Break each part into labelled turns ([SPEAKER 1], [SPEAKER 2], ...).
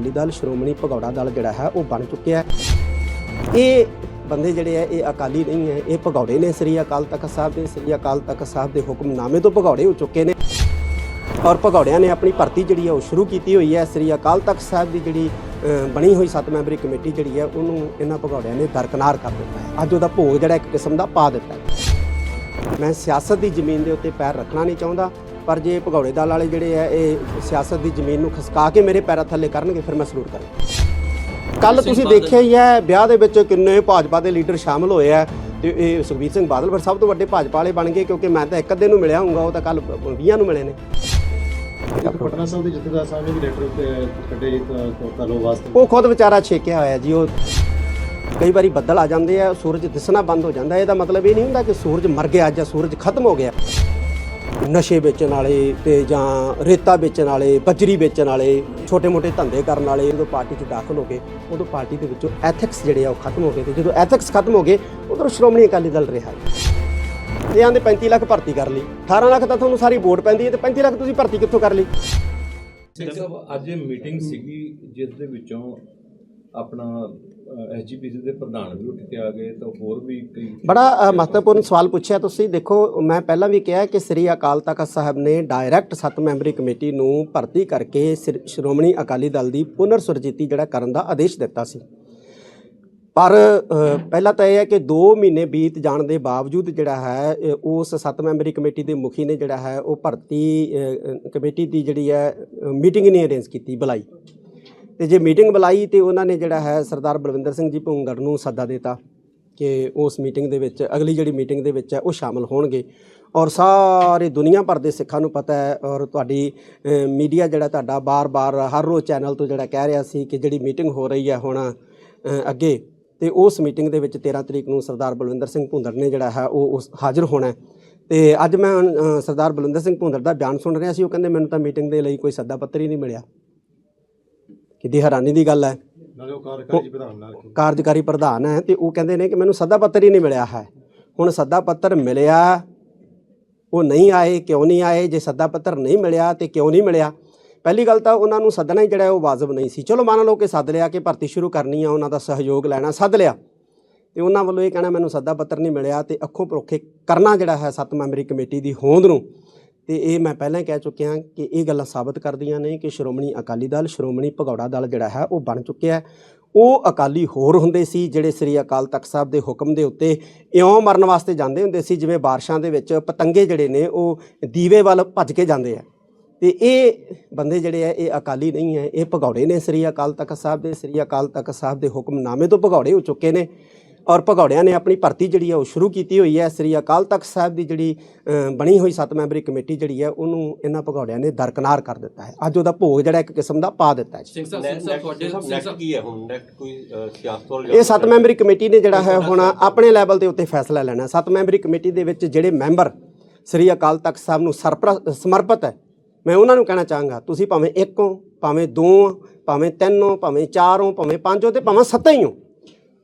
[SPEAKER 1] ਅਕਾਲੀ ਦਲ, ਸ਼੍ਰੋਮਣੀ ਭਗੌੜਾ ਦਲ ਜਿਹੜਾ ਹੈ, ਉਹ ਬਣ ਚੁੱਕਿਆ ਹੈ। ਇਹ ਬੰਦੇ ਜਿਹੜੇ ਆ ਇਹ ਅਕਾਲੀ ਨਹੀਂ ਹੈ, ਇਹ ਭਗੌੜੇ ਨੇ। ਸ੍ਰੀ ਅਕਾਲ ਤਖਤ ਸਾਹਿਬ ਦੇ, ਸ੍ਰੀ ਅਕਾਲ ਤਖਤ ਸਾਹਿਬ ਦੇ ਹੁਕਮਨਾਮੇ ਤੋਂ ਭਗੌੜੇ ਹੋ ਚੁੱਕੇ ਨੇ। ਔਰ ਭਗੌੜਿਆਂ ਨੇ ਆਪਣੀ ਭਰਤੀ ਜਿਹੜੀ ਹੈ, ਉਹ ਸ਼ੁਰੂ ਕੀਤੀ ਹੋਈ ਹੈ। ਸ੍ਰੀ ਅਕਾਲ ਤਖਤ ਸਾਹਿਬ ਦੀ ਜਿਹੜੀ ਬਣੀ ਹੋਈ ਸੱਤ ਮੈਂਬਰੀ ਕਮੇਟੀ ਜਿਹੜੀ ਹੈ, ਉਹਨੂੰ ਇਹਨਾਂ ਭਗੌੜਿਆਂ ਨੇ ਦਰਕਨਾਰ ਕਰ ਦਿੱਤਾ ਹੈ। ਅੱਜ ਉਹਦਾ ਭੋਗ ਜਿਹੜਾ ਇੱਕ ਕਿਸਮ ਦਾ ਪਾ ਦਿੱਤਾ ਹੈ। ਮੈਂ ਸਿਆਸਤ ਦੀ ਜ਼ਮੀਨ ਦੇ ਉੱਤੇ ਪੈਰ ਰੱਖਣਾ ਨਹੀਂ ਚਾਹੁੰਦਾ। ਪਰ ਜੇ ਭਗੌੜੇ ਦਲ ਵਾਲੇ ਜਿਹੜੇ ਆ ਇਹ ਸਿਆਸਤ ਦੀ ਜ਼ਮੀਨ ਨੂੰ ਖਸਕਾ ਕੇ ਮੇਰੇ ਪੈਰਾਂ ਥੱਲੇ ਕਰਨਗੇ ਫਿਰ ਮੈਂ ਸਲੂਟ ਕਰਾਂਗਾ। ਕੱਲ ਤੁਸੀਂ ਦੇਖਿਆ ਹੀ ਹੈ ਵਿਆਹ ਦੇ ਵਿੱਚ ਕਿੰਨੇ ਭਾਜਪਾ ਦੇ ਲੀਡਰ ਸ਼ਾਮਲ ਹੋਏ ਆ ਤੇ ਇਹ ਸੁਖਬੀਰ ਸਿੰਘ ਬਾਦਲ ਫਿਰ ਸਭ ਤੋਂ ਵੱਡੇ ਭਾਜਪਾ ਵਾਲੇ ਬਣ ਗਏ ਕਿਉਂਕਿ ਮੈਂ ਤਾਂ ਇੱਕ ਅੱਧੇ ਨੂੰ ਮਿਲਿਆ ਹੂੰਗਾ ਉਹ ਤਾਂ ਕੱਲ 20 ਨੂੰ ਮਿਲੇ ਨੇ।
[SPEAKER 2] ਪਟਨਾ ਸਾਹਿਬ ਦੇ ਜਥੇਦਾਰ ਸਾਹਿਬ ਨੇ ਵੀ ਲੈਟਰ ਕੱਢੇ ਤਾਲੋ ਵਾਸਤੇ।
[SPEAKER 1] ਉਹ ਖੁਦ ਵਿਚਾਰਾ ਛੇਕਿਆ ਹੋਇਆ ਜੀ ਉਹ ਕਈ ਵਾਰੀ ਬੱਦਲ ਆ ਜਾਂਦੇ ਆ ਸੂਰਜ ਦਿਸਣਾ ਬੰਦ ਹੋ ਜਾਂਦਾ ਇਹਦਾ ਮਤਲਬ ਇਹ ਨਹੀਂ ਹੁੰਦਾ ਕਿ ਸੂਰਜ ਮਰ ਗਿਆ ਜਾਂ ਸੂਰਜ ਖਤਮ ਹੋ ਗਿਆ। ਨਸ਼ੇ ਵੇਚਣ ਵਾਲੇ ਤੇ ਜਾਂ ਰੇਤਾ ਵੇਚਣ ਵਾਲੇ, ਬਜਰੀ ਵੇਚਣ ਵਾਲੇ, ਛੋਟੇ-ਮੋਟੇ ਧੰਦੇ ਕਰਨ ਵਾਲੇ ਜਦੋਂ ਪਾਰਟੀ 'ਚ ਦਾਖਲ ਹੋ ਗਏ, ਉਦੋਂ ਪਾਰਟੀ ਦੇ ਵਿੱਚੋਂ ਐਥਿਕਸ ਜਿਹੜੇ ਆ ਉਹ ਖਤਮ ਹੋ ਗਏ ਤੇ ਜਦੋਂ ਐਥਿਕਸ ਖਤਮ ਹੋ ਗਏ ਉਦੋਂ ਸ਼੍ਰੋਮਣੀ ਅਕਾਲੀ ਦਲ ਰਿਹਾ ਇਹ ਆਂਦੇ 35 ਲੱਖ ਭਰਤੀ ਕਰ ਲਈ। 18 ਲੱਖ ਤਾਂ ਤੁਹਾਨੂੰ ਸਾਰੀ ਵੋਟ ਪੈਂਦੀ ਹੈ ਤੇ 35 ਲੱਖ ਤੁਸੀਂ ਭਰਤੀ ਕਿੱਥੋਂ ਕਰ ਲਈ?
[SPEAKER 3] ਅੱਜ ਮੀਟਿੰਗ ਸੀਗੀ, ਜਿਸ ਦੇ ਵਿੱਚੋਂ ਆਪਣਾ ਐਸਜੀਪੀਸੀ ਦੇ ਪ੍ਰਧਾਨ ਵੀ ਉੱਠ ਕੇ ਆ ਗਏ ਤਾਂ ਹੋਰ ਵੀ ਕਈ
[SPEAKER 1] ਬੜਾ ਮਹੱਤਵਪੂਰਨ ਸਵਾਲ ਪੁੱਛਿਆ ਤੁਸੀਂ। ਦੇਖੋ ਮੈਂ ਪਹਿਲਾਂ ਵੀ ਕਿਹਾ ਕਿ ਸ੍ਰੀ ਅਕਾਲ ਤਖਤ ਸਾਹਿਬ ਨੇ ਡਾਇਰੈਕਟ ਸੱਤ ਮੈਂਬਰੀ ਕਮੇਟੀ ਨੂੰ ਭਰਤੀ ਕਰਕੇ ਸਿਰ- ਸ਼੍ਰੋਮਣੀ ਅਕਾਲੀ ਦਲ ਦੀ ਪੁਨਰ ਸੁਰਜੀਤੀ ਜਿਹੜਾ ਕਰਨ ਦਾ ਆਦੇਸ਼ ਦਿੱਤਾ ਸੀ। ਪਰ ਅ, ਪਹਿਲਾਂ ਤਾਂ ਇਹ ਹੈ ਕਿ 2 ਮਹੀਨੇ ਬੀਤ ਜਾਣ ਦੇ ਬਾਵਜੂਦ ਜਿਹੜਾ ਹੈ ਉਸ ਸੱਤ ਮੈਂਬਰੀ ਕਮੇਟੀ ਦੇ ਮੁਖੀ ਨੇ ਜਿਹੜਾ ਹੈ ਉਹ ਭਰਤੀ ਕਮੇਟੀ ਦੀ ਜਿਹੜੀ ਹੈ ਮੀਟਿੰਗ ਨਹੀਂ ਅਰੇਂਜ ਕੀਤੀ ਬੁਲਾਈ। ਤੇ ਜੇ ਮੀਟਿੰਗ ਬੁਲਾਈ ਤੇ ਉਹਨਾਂ ਨੇ ਜਿਹੜਾ ਹੈ ਸਰਦਾਰ ਬਲਵਿੰਦਰ ਸਿੰਘ ਜੀ ਭੁੰਗੜ ਨੂੰ ਸੱਦਾ ਦਿੱਤਾ ਕਿ ਉਸ ਮੀਟਿੰਗ ਦੇ ਵਿੱਚ, ਅਗਲੀ ਜਿਹੜੀ ਮੀਟਿੰਗ ਦੇ ਵਿੱਚ ਹੈ, ਉਹ ਸ਼ਾਮਲ ਹੋਣਗੇ ਔਰ ਸਾਰੇ ਦੁਨੀਆ ਭਰ ਦੇ ਸਿੱਖਾਂ ਨੂੰ ਪਤਾ ਹੈ ਔਰ ਤੁਹਾਡੀ ਮੀਡੀਆ ਜਿਹੜਾ ਤੁਹਾਡਾ ਬਾਰ-ਬਾਰ, ਹਰ ਰੋਜ਼ ਚੈਨਲ ਤੋਂ ਜਿਹੜਾ ਕਹਿ ਰਿਹਾ ਸੀ ਕਿ ਜਿਹੜੀ ਮੀਟਿੰਗ ਹੋ ਰਹੀ ਹੈ ਹੁਣ ਅੱਗੇ, ਤੇ ਉਸ ਮੀਟਿੰਗ ਦੇ ਵਿੱਚ 13 ਤਰੀਕ ਨੂੰ ਸਰਦਾਰ ਬਲਵਿੰਦਰ ਸਿੰਘ ਭੁੰਦੜ ਨੇ ਜਿਹੜਾ ਹੈ ਉਹ ਉਸ ਹਾਜ਼ਰ ਹੋਣਾ ਹੈ। ਤੇ ਅੱਜ ਮੈਂ ਸਰਦਾਰ ਬਲਵਿੰਦਰ ਸਿੰਘ ਭੁੰਦੜ ਦਾ ਬਿਆਨ ਸੁਣ ਰਿਹਾ ਸੀ, ਉਹ ਕਹਿੰਦੇ ਮੈਨੂੰ ਤਾਂ ਮੀਟਿੰਗ ਦੇ ਲਈ ਕੋਈ ਸੱਦਾ ਪੱਤਰ ਹੀ ਨਹੀਂ ਮਿਲਿਆ ਕਿੱਡੀ ਹੈਰਾਨੀ ਦੀ ਗੱਲ ਹੈ।
[SPEAKER 2] ਨਾਲੇ ਉਹ ਕਾਰਜਕਾਰੀ ਪ੍ਰਧਾਨ ਨਾਲ
[SPEAKER 1] ਕਾਰਜਕਾਰੀ ਪ੍ਰਧਾਨ ਹੈ ਤੇ ਉਹ ਕਹਿੰਦੇ ਨੇ ਕਿ ਮੈਨੂੰ ਸੱਦਾ ਪੱਤਰ ਹੀ ਨਹੀਂ ਮਿਲਿਆ ਹੈ। ਹੁਣ ਸੱਦਾ ਪੱਤਰ ਮਿਲਿਆ ਉਹ ਨਹੀਂ ਆਏ ਕਿਉਂ ਨਹੀਂ ਆਏ? ਜੇ ਸੱਦਾ ਪੱਤਰ ਨਹੀਂ ਮਿਲਿਆ ਤੇ ਕਿਉਂ ਨਹੀਂ ਮਿਲਿਆ? ਪਹਿਲੀ ਗੱਲ ਤਾਂ ਉਹਨਾਂ ਨੂੰ ਸੱਦਣਾ ਹੀ ਜਿਹੜਾ ਉਹ ਵਾਜਬ ਨਹੀਂ ਸੀ। ਚਲੋ ਮੰਨ ਲਓ ਕਿ ਸੱਦ ਲਿਆ ਕਿ ਭਰਤੀ ਸ਼ੁਰੂ ਕਰਨੀ ਆ ਉਹਨਾਂ ਦਾ ਸਹਿਯੋਗ ਲੈਣਾ ਸੱਦ ਲਿਆ। ਤੇ ਉਹਨਾਂ ਵੱਲੋਂ ਇਹ ਕਹਿਣਾ ਮੈਨੂੰ ਸੱਦਾ ਪੱਤਰ ਨਹੀਂ ਮਿਲਿਆ ਤੇ ਅੱਖੋਂ ਪਰੋਖੇ ਕਰਨਾ ਜਿਹੜਾ ਹੈ ਸੱਤ ਮੈਂਬਰੀ ਕਮੇਟੀ ਦੀ ਹੋਂਦ ਨੂੰ। ਤੇ ਇਹ ਮੈਂ ਪਹਿਲਾਂ ਕਹਿ ਚੁੱਕਿਆ ਕਿ ਇਹ ਗੱਲਾਂ ਸਾਬਤ ਕਰਦੀਆਂ ਨੇ ਕਿ ਸ਼੍ਰੋਮਣੀ ਅਕਾਲੀ ਦਲ, ਸ਼੍ਰੋਮਣੀ ਭਗੌੜਾ ਦਲ ਜਿਹੜਾ ਹੈ ਉਹ ਬਣ ਚੁੱਕਿਆ ਉਹ ਅਕਾਲੀ ਹੋਰ ਹੁੰਦੇ ਸੀ ਜਿਹੜੇ ਸ੍ਰੀ ਅਕਾਲ ਤਖਤ ਸਾਹਿਬ ਦੇ ਹੁਕਮ ਦੇ ਉੱਤੇ ਇਉਂ ਮਰਨ ਵਾਸਤੇ ਜਾਂਦੇ ਹੁੰਦੇ ਸੀ, ਜਿਵੇਂ ਬਾਰਿਸ਼ਾਂ ਦੇ ਵਿੱਚ ਪਤੰਗੇ ਜਿਹੜੇ ਨੇ ਉਹ ਦੀਵੇ ਵੱਲ ਭੱਜ ਕੇ ਜਾਂਦੇ ਆ। ਤੇ ਇਹ ਬੰਦੇ ਜਿਹੜੇ ਆ, ਇਹ ਅਕਾਲੀ ਨਹੀਂ ਹੈ, ਇਹ ਭਗੌੜੇ ਨੇ ਸ੍ਰੀ ਅਕਾਲ ਤਖਤ ਸਾਹਿਬ ਦੇ। ਸ੍ਰੀ ਅਕਾਲ ਤਖਤ ਸਾਹਿਬ ਦੇ ਹੁਕਮਨਾਮੇ ਤੋਂ ਭਗੌੜੇ ਹੋ ਚੁੱਕੇ ਨੇ। ਔਰ ਭਗੌੜਿਆਂ ਨੇ ਆਪਣੀ ਭਰਤੀ ਜਿਹੜੀ ਹੈ ਉਹ ਸ਼ੁਰੂ ਕੀਤੀ ਹੋਈ ਹੈ। ਸ੍ਰੀ ਅਕਾਲ ਤਖਤ ਸਾਹਿਬ ਦੀ ਜਿਹੜੀ ਬਣੀ ਹੋਈ ਸੱਤ ਮੈਂਬਰੀ ਕਮੇਟੀ ਜਿਹੜੀ ਹੈ ਉਹਨੂੰ ਇਹਨਾਂ ਭਗੌੜਿਆਂ ਨੇ ਦਰਕਨਾਰ ਕਰ ਦਿੱਤਾ ਹੈ। ਅੱਜ ਉਹਦਾ ਭੋਗ ਜਿਹੜਾ ਇੱਕ ਕਿਸਮ ਦਾ ਪਾ ਦਿੱਤਾ ਹੈ।
[SPEAKER 4] ਸਿੰਘ ਸਾਹਿਬ ਸਿੰਘ ਸਾਹਿਬ ਤੁਹਾਡੇ ਸਿੰਘ
[SPEAKER 3] ਨੈਕਸਟ
[SPEAKER 4] ਸਾਹਿਬ
[SPEAKER 3] ਕੀ ਹੈ ਹੁਣ? ਨੈਕਸਟ ਕੋਈ ਅਹ, ਸਿਆਸਤ ਵੱਲ
[SPEAKER 1] ਇਹ ਸੱਤ ਮੈਂਬਰੀ ਕਮੇਟੀ ਨੇ ਜਿਹੜਾ ਹੈ ਹੁਣ ਆਪਣੇ ਲੈਵਲ ਦੇ ਉੱਤੇ ਫੈਸਲਾ ਲੈਣਾ। ਸੱਤ ਮੈਂਬਰੀ ਕਮੇਟੀ ਦੇ ਵਿੱਚ ਜਿਹੜੇ ਮੈਂਬਰ ਸ੍ਰੀ ਅਕਾਲ ਤਖਤ ਸਾਹਿਬ ਨੂੰ ਸਰਪ੍ਰ- ਸਮਰਪਿਤ ਹੈ ਮੈਂ ਉਹਨਾਂ ਨੂੰ ਕਹਿਣਾ ਚਾਹਾਂਗਾ ਤੁਸੀਂ ਭਾਵੇਂ ਇੱਕ ਹੋ ਭਾਵੇਂ ਦੋ ਹੋ ਭਾਵੇਂ ਤਿੰਨ ਹੋ ਭਾਵੇਂ ਚਾਰ ਹੋ ਭਾਵੇਂ ਪੰਜ ਹੋ ਤੇ ਭਾਵੇਂ ਸੱਤ ਹੀ ਹੋ।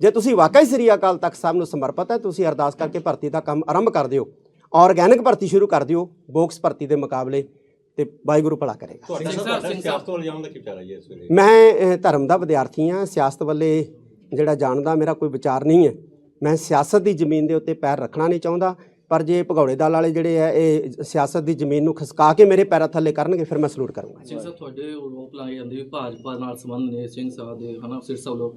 [SPEAKER 1] ਜੇ ਤੁਸੀਂ ਵਾਕਈ ਸ੍ਰੀ ਅਕਾਲ ਤਖਤ ਸਾਹਿਬ ਨੂੰ ਸਮਰਪਿਤ ਹੈ ਤੁਸੀਂ ਅਰਦਾਸ ਕਰਕੇ ਭਰਤੀ ਦਾ ਕੰਮ ਆਰੰਭ ਕਰ ਦਿਓ। ਆਰਗੈਨਿਕ ਭਰਤੀ ਸ਼ੁਰੂ ਕਰ ਦਿਓ ਬੋਕਸ ਭਰਤੀ ਦੇ ਮੁਕਾਬਲੇ ਤੇ ਵਾਹਿਗੁਰੂ ਭਲਾ ਕਰੇਗਾ।
[SPEAKER 3] ਤੁਹਾਡਾ
[SPEAKER 4] ਸਿੰਘ ਸਾਹਿਬ,
[SPEAKER 3] ਤੁਹਾਡਾ
[SPEAKER 4] ਸਿੰਘ
[SPEAKER 3] ਸਿਆਸਤ ਵੱਲ ਜਾਣ ਦਾ ਕੀ ਵਿਚਾਰ ਹੈ ਜੀ ਇਸ ਵੇਲੇ?
[SPEAKER 1] ਮੈਂ ਧਰਮ ਦਾ ਵਿਦਿਆਰਥੀ ਹਾਂ ਸਿਆਸਤ ਵੱਲੇ ਜਿਹੜਾ ਜਾਣਦਾ ਮੇਰਾ ਕੋਈ ਵਿਚਾਰ ਨਹੀਂ ਹੈ। ਮੈਂ ਸਿਆਸਤ ਦੀ ਜ਼ਮੀਨ ਦੇ ਉੱਤੇ ਪੈਰ ਰੱਖਣਾ ਨਹੀਂ ਚਾਹੁੰਦਾ। ਪਰ ਜੇ ਭਗੌੜੇ ਦਲ ਵਾਲੇ ਜਿਹੜੇ ਆ ਇਹ ਸਿਆਸਤ ਦੀ ਜ਼ਮੀਨ ਨੂੰ ਖਸਕਾ ਕੇ ਮੇਰੇ ਪੈਰਾਂ ਥੱਲੇ ਕਰਨਗੇ ਫਿਰ ਮੈਂ ਸਲੂਟ ਕਰੂੰਗਾ।
[SPEAKER 4] ਸਿੰਘ ਸਾਹਿਬ ਤੁਹਾਡੇ ਰੋਪ ਲਾਏ ਜਾਂਦੇ ਵੀ ਭਾਜਪਾ ਨਾਲ ਸੰਬੰਧ ਨੇ ਸਿੰਘ ਸਾਹਿਬ ਦੇ ਹਨਾ ਸਿਰਸਾ ਵੱਲੋਂ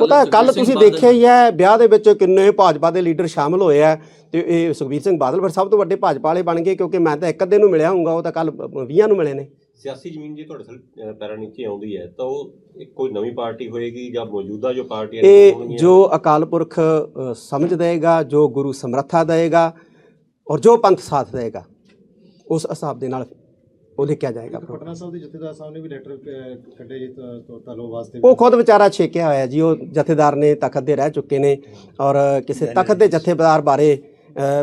[SPEAKER 1] ਉਹ ਤਾਂ ਕੱਲ ਤੁਸੀਂ ਦੇਖਿਆ ਹੀ ਹੈ ਵਿਆਹ ਦੇ ਵਿੱਚ ਕਿੰਨੇ ਭਾਜਪਾ ਦੇ ਲੀਡਰ ਸ਼ਾਮਲ ਹੋਏ ਆ ਤੇ ਇਹ ਸੁਖਬੀਰ ਸਿੰਘ ਬਾਦਲ ਫਿਰ ਸਭ ਤੋਂ ਵੱਡੇ ਭਾਜਪਾ ਵਾਲੇ ਬਣ ਗਏ ਕਿਉਂਕਿ ਮੈਂ ਤਾਂ ਇੱਕ ਅੱਧੇ ਨੂੰ ਮਿਲਿਆ ਹੂੰਗਾ ਉਹ ਤਾਂ ਕੱਲ 20 ਨੂੰ ਮਿਲੇ ਨੇ।
[SPEAKER 3] ਸਿਆਸੀ ਜ਼ਮੀਨ ਜੇ ਤੁਹਾਡੇ ਅਹ, ਪੈਰਾਂ ਨੀਚੇ ਆਉਂਦੀ ਹੈ ਤਾਂ ਉਹ ਕੋਈ ਨਵੀਂ ਪਾਰਟੀ ਹੋਏਗੀ ਜਾਂ ਮੌਜੂਦਾ ਜੋ ਪਾਰਟੀਆਂ ਨੇ
[SPEAKER 1] ਇਹ? ਜੋ ਅਕਾਲ ਪੁਰਖ ਸਮਝ ਦੇਗਾ ਜੋ ਗੁਰੂ ਸਮਰੱਥਾ ਦੇਗਾ ਔਰ ਜੋ ਪੰਥ ਸਾਥ ਦੇਗਾ ਉਸ ਹਿਸਾਬ ਦੇ ਨਾਲ ਉਹ ਲਿਖਿਆ ਜਾਏਗਾ।
[SPEAKER 2] ਪਟਨਾ ਸਾਹਿਬ ਦੇ ਜਥੇਦਾਰ ਸਾਹਿਬ ਨੇ ਵੀ ਲੈਟਰ ਕੱਢੇ ਤਾਲੋ ਵਾਸਤੇ
[SPEAKER 1] ਉਹ ਖੁਦ ਵਿਚਾਰਾ ਛੇਕਿਆ ਹੋਇਆ ਜੀ ਉਹ ਜਥੇਦਾਰ ਨੇ ਤਖਤ ਦੇ ਰਹਿ ਚੁੱਕੇ ਨੇ ਔਰ ਕਿਸੇ ਤਖਤ ਦੇ ਜਥੇਦਾਰ ਬਾਰੇ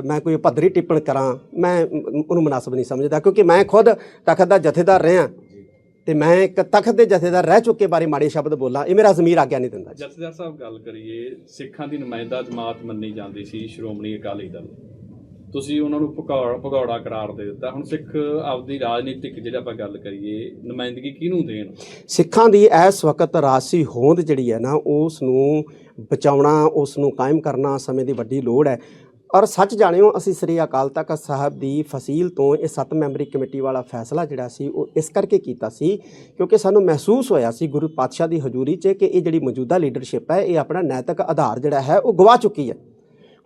[SPEAKER 1] ਮੈਂ ਕੋਈ ਭੱਦਰੀ ਟਿੱਪਣ ਕਰਾਂ ਮੈਂ ਉਹਨੂੰ ਮੁਨਾਸਬ ਨਹੀਂ ਸਮਝਦਾ ਕਿਉਂਕਿ ਮੈਂ ਖੁਦ ਤਖਤ ਦਾ ਜਥੇਦਾਰ ਰਿਹਾ। ਤੇ ਮੈਂ ਇੱਕ ਤਖਤ ਦੇ ਜਥੇਦਾਰ ਰਹਿ ਚੁੱਕੇ ਬਾਰੇ ਮਾੜੇ ਸ਼ਬਦ ਬੋਲਾਂ ਇਹ ਮੇਰਾ ਜ਼ਮੀਰ ਆਗਿਆ ਨਹੀਂ ਦਿੰਦਾ
[SPEAKER 5] ਜਥੇਦਾਰ ਸਾਹਿਬ ਗੱਲ ਕਰੀਏ ਸਿੱਖਾਂ ਦੀ ਨੁਮਾਇੰਦਾ ਜਮਾਤ ਮੰਨੀ ਜਾਂਦੀ ਸੀ ਸ਼੍ਰੋਮਣੀ ਅਕਾਲੀ ਦਲ। ਤੁਸੀਂ ਉਹਨਾਂ ਨੂੰ ਭਗੌੜਾ ਭਗੌੜਾ ਕਰਾਰ ਦੇ ਦਿੱਤਾ। ਹੁਣ ਸਿੱਖ ਆਪਦੀ ਰਾਜਨੀਤਿਕ ਜਿਹੜਾ ਆਪਾਂ ਗੱਲ ਕਰੀਏ ਨੁਮਾਇੰਦਗੀ ਕਿਹਨੂੰ ਦੇਣ?
[SPEAKER 1] ਸਿੱਖਾਂ ਦੀ ਇਸ ਵਕਤ ਰਾਸੀ ਹੋਂਦ ਜਿਹੜੀ ਹੈ ਨਾ ਉਸ ਨੂੰ ਬਚਾਉਣਾ ਉਸ ਨੂੰ ਕਾਇਮ ਕਰਨਾ ਸਮੇਂ ਦੀ ਵੱਡੀ ਲੋੜ ਹੈ। ਔਰ ਸੱਚ ਜਾਣਿਓ, ਅਸੀਂ ਸ੍ਰੀ ਅਕਾਲ ਤਖਤ ਸਾਹਿਬ ਦੀ ਫਸੀਲ ਤੋਂ ਇਹ ਸੱਤ ਮੈਂਬਰੀ ਕਮੇਟੀ ਵਾਲਾ ਫੈਸਲਾ ਜਿਹੜਾ ਸੀ, ਉਹ ਇਸ ਕਰਕੇ ਕੀਤਾ ਸੀ ਕਿਉਂਕਿ ਸਾਨੂੰ ਮਹਿਸੂਸ ਹੋਇਆ ਸੀ ਗੁਰੂ ਪਾਤਸ਼ਾਹ ਦੀ ਹਜ਼ੂਰੀ 'ਚ ਕਿ ਇਹ ਜਿਹੜੀ ਮੌਜੂਦਾ ਲੀਡਰਸ਼ਿਪ ਹੈ, ਇਹ ਆਪਣਾ ਨੈਤਿਕ ਆਧਾਰ ਜਿਹੜਾ ਹੈ, ਉਹ ਗਵਾ ਚੁੱਕੀ ਹੈ।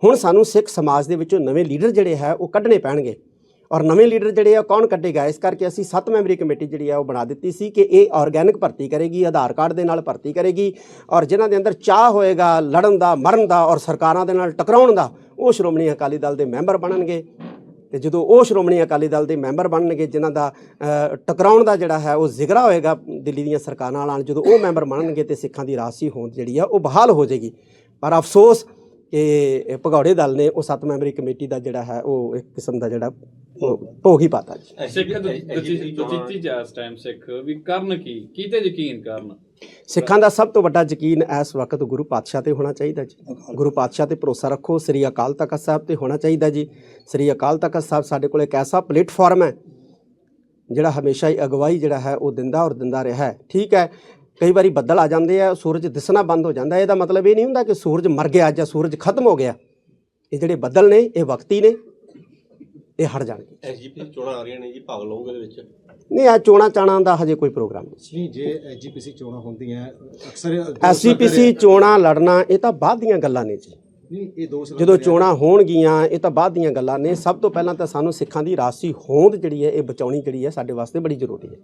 [SPEAKER 1] ਹੁਣ ਸਾਨੂੰ ਸਿੱਖ ਸਮਾਜ ਦੇ ਵਿੱਚੋਂ ਨਵੇਂ ਲੀਡਰ ਜਿਹੜੇ ਹੈ, ਉਹ ਕੱਢਣੇ ਪੈਣਗੇ। ਔਰ ਨਵੇਂ ਲੀਡਰ ਜਿਹੜੇ ਆ ਕੌਣ ਕੱਢੇਗਾ? ਇਸ ਕਰਕੇ ਅਸੀਂ ਸੱਤ ਮੈਂਬਰੀ ਕਮੇਟੀ ਜਿਹੜੀ ਆ, ਉਹ ਬਣਾ ਦਿੱਤੀ ਸੀ ਕਿ ਇਹ ਆਰਗੈਨਿਕ ਭਰਤੀ ਕਰੇਗੀ, ਆਧਾਰ ਕਾਰਡ ਦੇ ਨਾਲ ਭਰਤੀ ਕਰੇਗੀ ਔਰ ਜਿਨ੍ਹਾਂ ਦੇ ਅੰਦਰ ਚਾਹ ਹੋਏਗਾ, ਲੜਨ ਦਾ, ਮਰਨ ਦਾ ਔਰ ਸਰਕਾਰਾਂ ਦੇ ਨਾਲ ਟਕਰਾਉਣ ਦਾ ਉਹ ਸ਼੍ਰੋਮਣੀ ਅਕਾਲੀ ਦਲ ਦੇ ਮੈਂਬਰ ਬਣਨਗੇ। ਤੇ ਜਦੋਂ ਉਹ ਸ਼੍ਰੋਮਣੀ ਅਕਾਲੀ ਦਲ ਦੇ ਮੈਂਬਰ ਬਣਨਗੇ, ਜਿਨ੍ਹਾਂ ਦਾ ਟਕਰਾਉਣ ਦਾ ਜਿਹੜਾ ਹੈ, ਉਹ ਜ਼ਿਗਰਾ ਹੋਏਗਾ ਦਿੱਲੀ ਦੀਆਂ ਸਰਕਾਰਾਂ ਨਾਲ ਜਦੋਂ ਉਹ ਮੈਂਬਰ ਬਣਨਗੇ ਤੇ ਸਿੱਖਾਂ ਦੀ ਰਾਸੀ ਹੋਂਦ ਜਿਹੜੀ ਆ, ਉਹ ਬਹਾਲ ਹੋ ਜਾਏਗੀ। ਪਰ ਅਫਸੋਸ ਕਿ ਭਗੌੜੇ ਦਲ ਨੇ ਉਹ ਸੱਤ ਮੈਂਬਰੀ ਕਮੇਟੀ ਦਾ ਜਿਹੜਾ ਹੈ, ਉਹ ਇੱਕ ਕਿਸਮ ਦਾ ਜਿਹੜਾ, ਉਹ ਭੋਗ ਹੀ ਪਾਤਾ ਜੀ।
[SPEAKER 5] ਸਿੱਖ, ਦੂਜੀ ਜਾ ਟਾਈਮ ਸਿੱਖ, ਵੀ ਕਰਨ ਕੀ? ਕੀਤੇ ਯਕੀਨ ਕਰਨ?
[SPEAKER 1] ਸਿੱਖਾਂ ਦਾ ਸਭ ਤੋਂ ਵੱਡਾ ਯਕੀਨ ਇਸ ਵਕਤ ਗੁਰੂ ਪਾਤਸ਼ਾਹ ਤੇ ਹੋਣਾ ਚਾਹੀਦਾ ਜੀ। ਗੁਰੂ ਪਾਤਸ਼ਾਹ ਤੇ ਭਰੋਸਾ ਰੱਖੋ, ਸ੍ਰੀ ਅਕਾਲ ਤਖਤ ਸਾਹਿਬ ਤੇ ਹੋਣਾ ਚਾਹੀਦਾ ਜੀ। ਸ੍ਰੀ ਅਕਾਲ ਤਖਤ ਸਾਹਿਬ ਸਾਡੇ ਕੋਲ ਇੱਕ ਐਸਾ ਪਲੇਟਫਾਰਮ ਹੈ, ਜਿਹੜਾ ਹਮੇਸ਼ਾ ਹੀ ਅਗਵਾਈ ਜਿਹੜਾ ਹੈ, ਉਹ ਦਿੰਦਾ ਔਰ ਦਿੰਦਾ ਰਿਹਾ ਹੈ। ਠੀਕ ਹੈ, ਕਈ ਵਾਰੀ ਬੱਦਲ ਆ ਜਾਂਦੇ ਆ, ਸੂਰਜ ਦਿਸਣਾ ਬੰਦ ਹੋ ਜਾਂਦਾ ਇਹਦਾ ਮਤਲਬ ਇਹ ਨਹੀਂ ਹੁੰਦਾ ਕਿ ਸੂਰਜ ਮਰ ਗਿਆ ਜਾਂ ਸੂਰਜ ਖਤਮ ਹੋ ਗਿਆ। ਇਹ ਜਿਹੜੇ ਬੱਦਲ ਨੇ, ਇਹ ਵਕਤੀ ਨੇ। ਇਹ ਹਟ ਜਾਣਗੇ।
[SPEAKER 6] ਐਸਜੀਪੀ ਚੋਣਾਂ ਆ ਰਹੀਆਂ ਨੇ ਜੀ ਭਾਗ ਲਓਗੇ ਦੇ ਵਿੱਚ?
[SPEAKER 1] ਨਹੀਂ ਆ ਚੋਣਾ ਚਾਣਾ ਦਾ ਹਜੇ ਕੋਈ ਪ੍ਰੋਗਰਾਮ ਨਹੀਂ।
[SPEAKER 2] ਨਹੀਂ ਜੇ ਐਜੀਪੀਸੀ ਚੋਣਾਂ ਹੁੰਦੀਆਂ ਅਕਸਰ
[SPEAKER 1] ਐਸਜੀਪੀਸੀ ਚੋਣਾਂ ਲੜਨਾ ਇਹ ਤਾਂ ਬਾਅਦ ਦੀਆਂ ਗੱਲਾਂ ਨੇ ਜੀ।
[SPEAKER 2] ਨਹੀਂ ਇਹ ਦੋਸ਼
[SPEAKER 1] ਜਦੋਂ
[SPEAKER 2] ਰਿਹਾ-
[SPEAKER 1] ਚੋਣਾਂ ਹੋਣਗੀਆਂ ਇਹ ਤਾਂ ਬਾਅਦ ਦੀਆਂ ਗੱਲਾਂ ਨੇ। ਸਭ ਤੋਂ ਪਹਿਲਾਂ ਤਾਂ ਸਾਨੂੰ ਸਿੱਖਾਂ ਦੀ ਰਾਸੀ ਹੋਂਦ ਜਿਹੜੀ ਹੈ ਇਹ ਬਚਾਉਣੀ ਜਿਹੜੀ ਹੈ ਸਾਡੇ ਵਾਸਤੇ ਬੜੀ ਜ਼ਰੂਰੀ ਹੈ।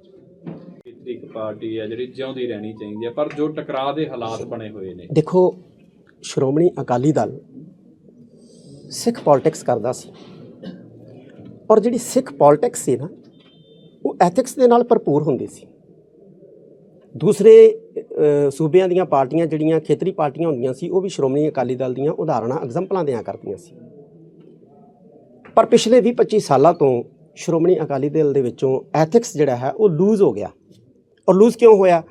[SPEAKER 5] ਇੱਕ ਪਾਰਟੀ ਹੈ ਜਿਹੜੀ ਜਿਉਂਦੀ ਰਹਿਣੀ ਚਾਹੀਦੀ ਹੈ ਪਰ ਜੋ ਟਕਰਾਅ ਦੇ ਹਾਲਾਤ ਬਣੇ ਹੋਏ ਨੇ।
[SPEAKER 1] ਦੇਖੋ ਸ਼੍ਰੋਮਣੀ ਅਕਾਲੀ ਦਲ ਸਿੱਖ ਪੋਲਿਟਿਕਸ ਕਰਦਾ ਸੀ। ਔਰ ਜਿਹੜੀ ਸਿੱਖ ਪੋਲਿਟਿਕਸ ਸੀ ਨਾ, ਉਹ ਐਥਿਕਸ ਦੇ ਨਾਲ ਭਰਪੂਰ ਹੁੰਦੀ ਸੀ। ਦੂਸਰੇ ਸੂਬਿਆਂ ਦੀਆਂ ਪਾਰਟੀਆਂ ਜਿਹੜੀਆਂ ਖੇਤਰੀ ਪਾਰਟੀਆਂ ਹੁੰਦੀਆਂ ਸੀ, ਉਹ ਵੀ ਸ਼੍ਰੋਮਣੀ ਅਕਾਲੀ ਦਲ ਦੀਆਂ ਉਦਾਹਰਣਾਂ ਐਗਜ਼ਾਮਪਲਾਂ ਦਿਆਂ ਕਰਦੀਆਂ ਸੀ। ਪਰ ਪਿਛਲੇ 20-25 ਸਾਲਾਂ ਤੋਂ ਸ਼੍ਰੋਮਣੀ ਅਕਾਲੀ ਦਲ ਦੇ ਵਿੱਚੋਂ ਐਥਿਕਸ ਜਿਹੜਾ ਹੈ, ਉਹ ਲੂਜ਼ ਹੋ ਗਿਆ। ਔਰ ਲੂਜ਼ ਕਿਉਂ ਹੋਇਆ?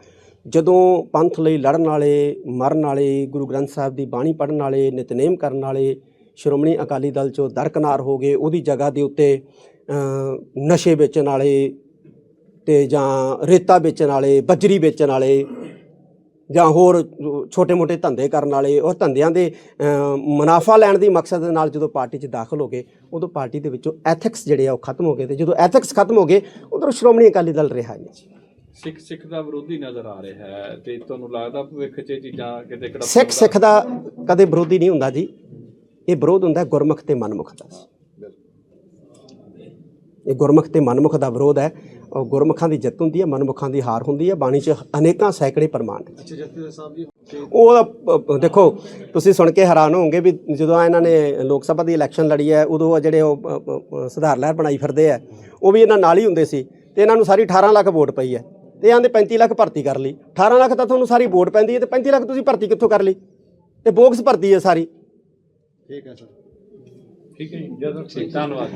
[SPEAKER 1] ਜਦੋਂ ਪੰਥ ਲਈ ਲੜਨ ਵਾਲੇ, ਮਰਨ ਵਾਲੇ, ਗੁਰੂ ਗ੍ਰੰਥ ਸਾਹਿਬ ਦੀ ਬਾਣੀ ਪੜ੍ਹਨ ਵਾਲੇ, ਨਿਤਨੇਮ ਕਰਨ ਵਾਲੇ ਸ਼੍ਰੋਮਣੀ ਅਕਾਲੀ ਦਲ ਚੋਂ ਦਰਕਨਾਰ ਹੋ ਗਏ ਉਹਦੀ ਜਗ੍ਹਾ ਦੇ ਉੱਤੇ ਨਸ਼ੇ ਵੇਚਣ ਵਾਲੇ ਤੇ ਜਾਂ ਰੇਤਾ ਵੇਚਣ ਵਾਲੇ ਬਜਰੀ ਵੇਚਣ ਵਾਲੇ ਜਾਂ ਹੋਰ ਛੋਟੇ-ਮੋਟੇ ਧੰਦੇ ਕਰਨ ਵਾਲੇ ਔਰ ਧੰਦਿਆਂ ਦੇ ਮੁਨਾਫਾ ਲੈਣ ਦੀ ਮਕਸਦ ਦੇ ਨਾਲ ਜਦੋਂ ਪਾਰਟੀ 'ਚ ਦਾਖਲ ਹੋ ਗਏ ਉਦੋਂ ਪਾਰਟੀ ਦੇ ਵਿੱਚੋਂ ਐਥਿਕਸ ਜਿਹੜੇ ਆ ਉਹ ਖਤਮ ਹੋ ਗਏ ਤੇ ਜਦੋਂ ਐਥਿਕਸ ਖਤਮ ਹੋ ਗਏ ਉਧਰ ਸ਼੍ਰੋਮਣੀ ਅਕਾਲੀ ਦਲ ਰਿਹਾ ਨਹੀਂ ਜੀ
[SPEAKER 5] ਸਿੱਖ ਸਿੱਖ ਦਾ ਵਿਰੋਧੀ ਨਜ਼ਰ ਆ ਰਿਹਾ ਹੈ ਤੇ ਤੁਹਾਨੂੰ ਲੱਗਦਾ ਭਵਿੱਖ 'ਚ ਇਹ ਚੀਜ਼ਾਂ ਕਿਤੇ ਕਿਹੜਾ
[SPEAKER 1] ਸਿੱਖ ਸਿੱਖ ਦਾ ਕਦੇ ਵਿਰੋਧੀ ਨਹੀਂ ਹੁੰਦਾ ਜੀ। ਇਹ ਵਿਰੋਧ ਹੁੰਦਾ ਗੁਰਮੁਖ ਤੇ ਮਨਮੁਖ ਦਾ। ਇਹ ਗੁਰਮੁਖ ਤੇ ਮਨਮੁਖ ਦਾ ਵਿਰੋਧ ਹੈ। ਔਰ ਗੁਰਮੁਖਾਂ ਦੀ ਜਿੱਤ ਹੁੰਦੀ ਹੈ ਮਨਮੁਖਾਂ ਦੀ ਹਾਰ ਹੁੰਦੀ ਹੈ। ਬਾਣੀ 'ਚ ਅਨੇਕਾਂ ਸੈਂਕੜੇ ਪ੍ਰਮਾਣ
[SPEAKER 2] ਅੱਛਾ ਜਥੇਦਾਰ ਸਾਹਿਬ ਜੀ
[SPEAKER 1] ਉਹ ਦੇਖੋ ਤੁਸੀਂ ਸੁਣ ਕੇ ਹੈਰਾਨ ਹੋਵੋਗੇ ਵੀ ਜਦੋਂ ਇਹਨਾਂ ਨੇ ਲੋਕ ਸਭਾ ਦੀ ਇਲੈਕਸ਼ਨ ਲੜੀ ਹੈ ਉਦੋਂ ਜਿਹੜੇ ਉਹ ਸੁਧਾਰ ਲਹਿਰ ਬਣਾਈ ਫਿਰਦੇ ਆ ਉਹ ਵੀ ਇਹਨਾਂ ਨਾਲ ਹੀ ਹੁੰਦੇ ਸੀ ਤੇ ਇਹਨਾਂ ਨੂੰ ਸਾਰੀ 18 ਲੱਖ ਵੋਟ ਪਈ ਹੈ ਤੇ ਆਂਦੇ 35 ਲੱਖ ਭਰਤੀ ਕਰ ਲਈ। 18 ਲੱਖ ਤਾਂ ਤੁਹਾਨੂੰ ਸਾਰੀ ਵੋਟ ਪੈਂਦੀ ਹੈ ਤੇ 35 ਲੱਖ ਤੁਸੀਂ ਭਰਤੀ ਕਿੱਥੋਂ ਕਰ ਲਈ? ਤੇ ਬੋਗਸ ਭਰਤੀ ਹੈ ਸਾਰੀ।
[SPEAKER 2] ਠੀਕ ਹੈ ਸਰ।
[SPEAKER 5] ਠੀਕ ਹੈ ਜੀ ਜਦੋਂ ਧੰਨਵਾਦ।